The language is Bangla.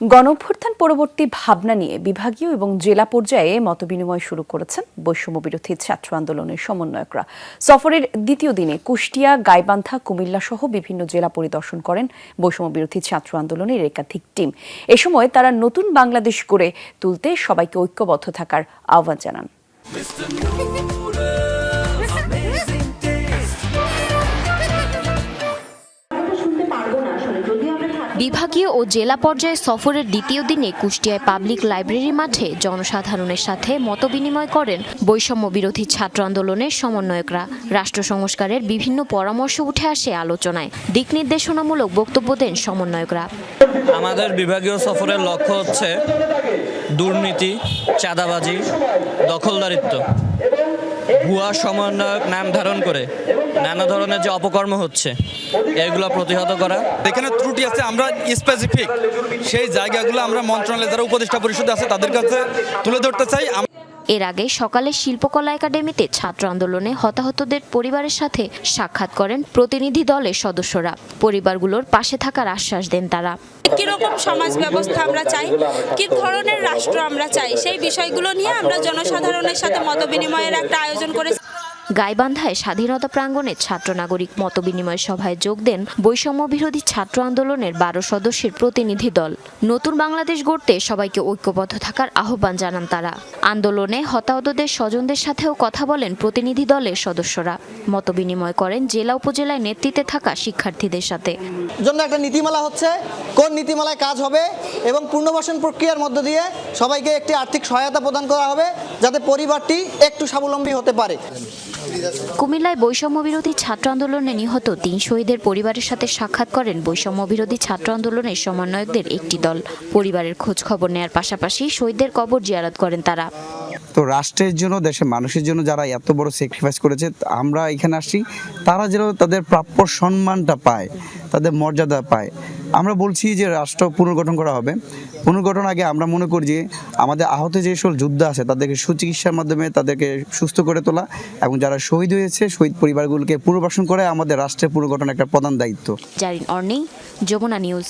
গণঅভ্যুত্থান পরবর্তী ভাবনা নিয়ে বিভাগীয় এবং জেলা পর্যায়ে মতবিনিময় শুরু করেছেন বৈষম্য বিরোধী ছাত্র আন্দোলনের সমন্বয়করা। সফরের দ্বিতীয় দিনে কুষ্টিয়া, গাইবান্ধা, কুমিল্লা সহ বিভিন্ন জেলা পরিদর্শন করেন বৈষম্য বিরোধী ছাত্র আন্দোলনের একাধিক টিম। এ সময় তারা নতুন বাংলাদেশ গড়ে তুলতে সবাইকে ঐক্যবদ্ধ থাকার আহ্বান জানান। বিভাগীয় ও জেলা পর্যায়ে সফরের দ্বিতীয় দিনে কুষ্টিয়ায় পাবলিক লাইব্রেরি মাঠে জনসাধারণের সাথে মতবিনিময় করেন বৈষম্য বিরোধী ছাত্র আন্দোলনের সমন্বয়করা। রাষ্ট্র সংস্কারের বিভিন্ন পরামর্শ উঠে আসে আলোচনায়। দিক নির্দেশনামূলক বক্তব্য দেন সমন্বয়করা। আমাদের বিভাগীয় সফরের লক্ষ্য হচ্ছে দুর্নীতি, চাঁদাবাজি, দখলদারিত্ব। ভুয়া সমন্বয়ক নাম ধারণ করে নানা ধরনের যে অপকর্ম হচ্ছে, এগুলো প্রতিহত করা। এখানে ত্রুটি আছে, আমরা স্পেসিফিক সেই জায়গাগুলো আমরা মন্ত্রণালয়ে যারা উপদেষ্টা পরিষদ আছে তাদের কাছে তুলে ধরতে চাই। এর আগে সকালে শিল্পকলা একাডেমিতে ছাত্র আন্দোলনে হতাহতদের পরিবারের সাথে সাক্ষাৎ করেন প্রতিনিধি দলের সদস্যরা। পরিবারগুলোর পাশে থাকার আশ্বাস দেন তারা। কীরকম সমাজ ব্যবস্থা আমরা চাই? কি ধরনের রাষ্ট্র আমরা চাই? সেই বিষয়গুলো নিয়ে আমরা জনসাধারণের সাথে মত বিনিময়ের একটা আয়োজন করেছি। গাইবান্ধায় স্বাধীনতা প্রাঙ্গণে ছাত্র নাগরিক মতবিনিময় সভায় যোগ দেন বৈষম্য বিরোধী ছাত্র আন্দোলনের বারো সদস্যের প্রতিনিধি দল। নতুন বাংলাদেশ গড়তে সবাইকে ঐক্যবদ্ধ থাকার আহ্বান জানান তারা। আন্দোলনে হতাহতদের স্বজনদের সাথেও কথা বলেন প্রতিনিধি দলের সদস্যরা। মতবিনিময় করেন জেলা উপজেলায় নেতৃত্বে থাকা শিক্ষার্থীদের সাথে। জন্য একটা নীতিমালা হচ্ছে, কোন নীতিমালায় কাজ হবে এবং পুনর্বাসন প্রক্রিয়ার মধ্য দিয়ে সবাইকে একটি আর্থিক সহায়তা প্রদান করা হবে যাতে পরিবারটি একটু স্বাবলম্বী হতে পারে। কুমিল্লায় বৈষম্য বিরোধী ছাত্র আন্দোলনে নিহত তিন শহীদের পরিবারের সাথে সাক্ষাৎ করেন বৈষম্য বিরোধী ছাত্র আন্দোলনের সমন্বয়কদের একটি দল। পরিবারের খোঁজ খবর নেয়ার পাশাপাশি শহীদদের কবর জিয়ারত করেন তারা। তো রাষ্ট্রের জন্য, দেশের মানুষের জন্য যারা এত বড় স্যাক্রিফাইস করেছে, আমরা এখানে আসছি, তারা যেন তাদের প্রাপ্য সম্মানটা পায়। তাদের মর্যাদা পায়। আমরা বলছি যে রাষ্ট্র পুনর্গঠন করা হবে। পুনর্গঠন আগে আমরা মনে করি যে আমাদের আহত যে সকল যোদ্ধা আছে, তাদেরকে সুচিকিৎসার মাধ্যমে তাদেরকে সুস্থ করে তোলা এবং যারা শহীদ হয়েছে, শহীদ পরিবারগুলোকে পুনর্বাসন করে আমাদের রাষ্ট্রের পুনর্গঠন একটা প্রধান দায়িত্ব। জারিন অর্নি, যমুনা নিউজ।